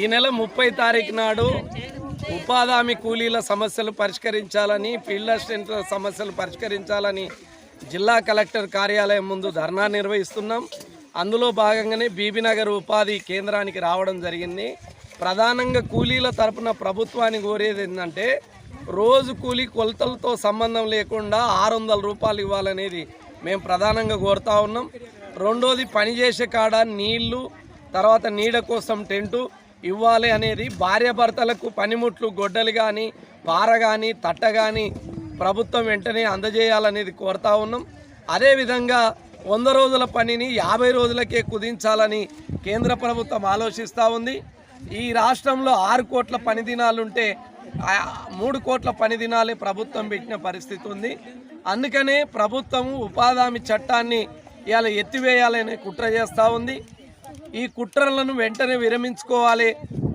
ఈ నెల ముప్పై తారీఖు నాడు ఉపాధి హామీ కూలీల సమస్యలు పరిష్కరించాలని ఫీల్డ్ అసిస్టెంట్ల సమస్యలు పరిష్కరించాలని జిల్లా కలెక్టర్ కార్యాలయం ముందు ధర్నా నిర్వహిస్తున్నాం. అందులో భాగంగానే బీబీనగర్ ఉపాధి కేంద్రానికి రావడం జరిగింది. ప్రధానంగా కూలీల తరపున ప్రభుత్వాన్ని కోరేది ఏంటంటే రోజు కూలీ కొలతలతో సంబంధం లేకుండా ఆరు వందల రూపాయలు ఇవ్వాలనేది మేము ప్రధానంగా కోరుతా ఉన్నాం. రెండోది పనిచేసే కాడ నీళ్ళు తర్వాత నీడ కోసం టెంటు ఇవ్వాలి అనేది భార్యాభర్తలకు పనిముట్లు గొడ్డలు కానీ పార కానీ తట్ట కానీ ప్రభుత్వం వెంటనే అందజేయాలనేది కోరుతా ఉన్నాం. అదేవిధంగా వంద రోజుల పనిని యాభై రోజులకే కుదించాలని కేంద్ర ప్రభుత్వం ఆలోచిస్తూ ఉంది. ఈ రాష్ట్రంలో ఆరు కోట్ల పని దినాలుంటే మూడు కోట్ల పని దినాలే ప్రభుత్వం పెట్టిన పరిస్థితి ఉంది. అందుకనే ప్రభుత్వం ఉపాధి హామీ చట్టాన్ని ఇవాళ ఎత్తివేయాలనే కుట్ర చేస్తూ ఉంది. ఈ కుట్రలను వెంటనే విరమించుకోవాలి.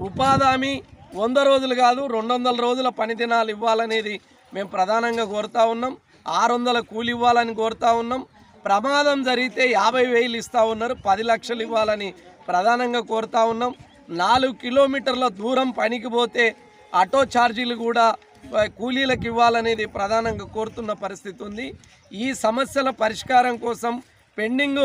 ఉపాధి హామీ వంద రోజులు కాదు రెండు వందల రోజుల పనిదినాలు ఇవ్వాలనేది మేము ప్రధానంగా కోరుతా ఉన్నాం. ఆరు వందల కూలి ఇవ్వాలని కోరుతా ఉన్నాం. ప్రమాదం జరిగితే యాభై వేలు ఇస్తూ ఉన్నారు పది లక్షలు ఇవ్వాలని ప్రధానంగా కోరుతా ఉన్నాం. నాలుగు కిలోమీటర్ల దూరం పనికి పోతే ఆటో ఛార్జీలు కూడా కూలీలకు ఇవ్వాలనేది ప్రధానంగా కోరుతున్న పరిస్థితి ఉంది. ఈ సమస్యల పరిష్కారం కోసం పెండింగ్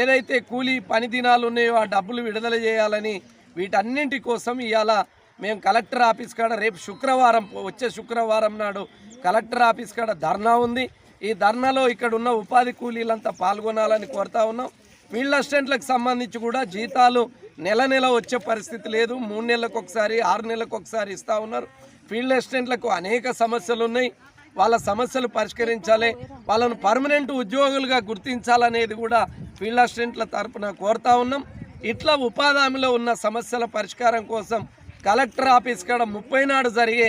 ఏదైతే కూలీ పని దినాలు ఉన్నాయో ఆ డబ్బులు విడుదల చేయాలని వీటన్నింటి కోసం ఇవాళ మేము కలెక్టర్ ఆఫీస్ కాడ రేపు శుక్రవారం వచ్చే శుక్రవారం నాడు కలెక్టర్ ఆఫీస్ కాడ ధర్నా ఉంది. ఈ ధర్నాలో ఇక్కడ ఉన్న ఉపాధి కూలీలంతా పాల్గొనాలని కోరుతా ఉన్నాం. ఫీల్డ్ అసిస్టెంట్లకు సంబంధించి కూడా జీతాలు నెల నెల వచ్చే పరిస్థితి లేదు. మూడు నెలలకు ఒకసారి ఆరు నెలలకు ఒకసారి ఇస్తూ ఉన్నారు. ఫీల్డ్ అసిస్టెంట్లకు అనేక సమస్యలు ఉన్నాయి. వాళ్ళ సమస్యలు పరిష్కరించాలి వాళ్ళను పర్మనెంట్ ఉద్యోగులుగా గుర్తించాలనేది కూడా ఫీల్డ్ అసిస్టెంట్ల తరపున కోరుతా ఉన్నాం. ఇట్లా ఉపాధి ఉన్న సమస్యల పరిష్కారం కోసం కలెక్టర్ ఆఫీస్ కాడ ముప్పై నాడు జరిగే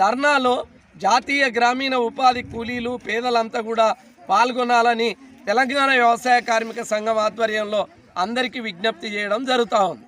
ధర్నాలో జాతీయ గ్రామీణ ఉపాధి కూలీలు పేదలంతా కూడా పాల్గొనాలని తెలంగాణ వ్యవసాయ కార్మిక సంఘం ఆధ్వర్యంలో అందరికీ విజ్ఞప్తి చేయడం జరుగుతూ ఉంది.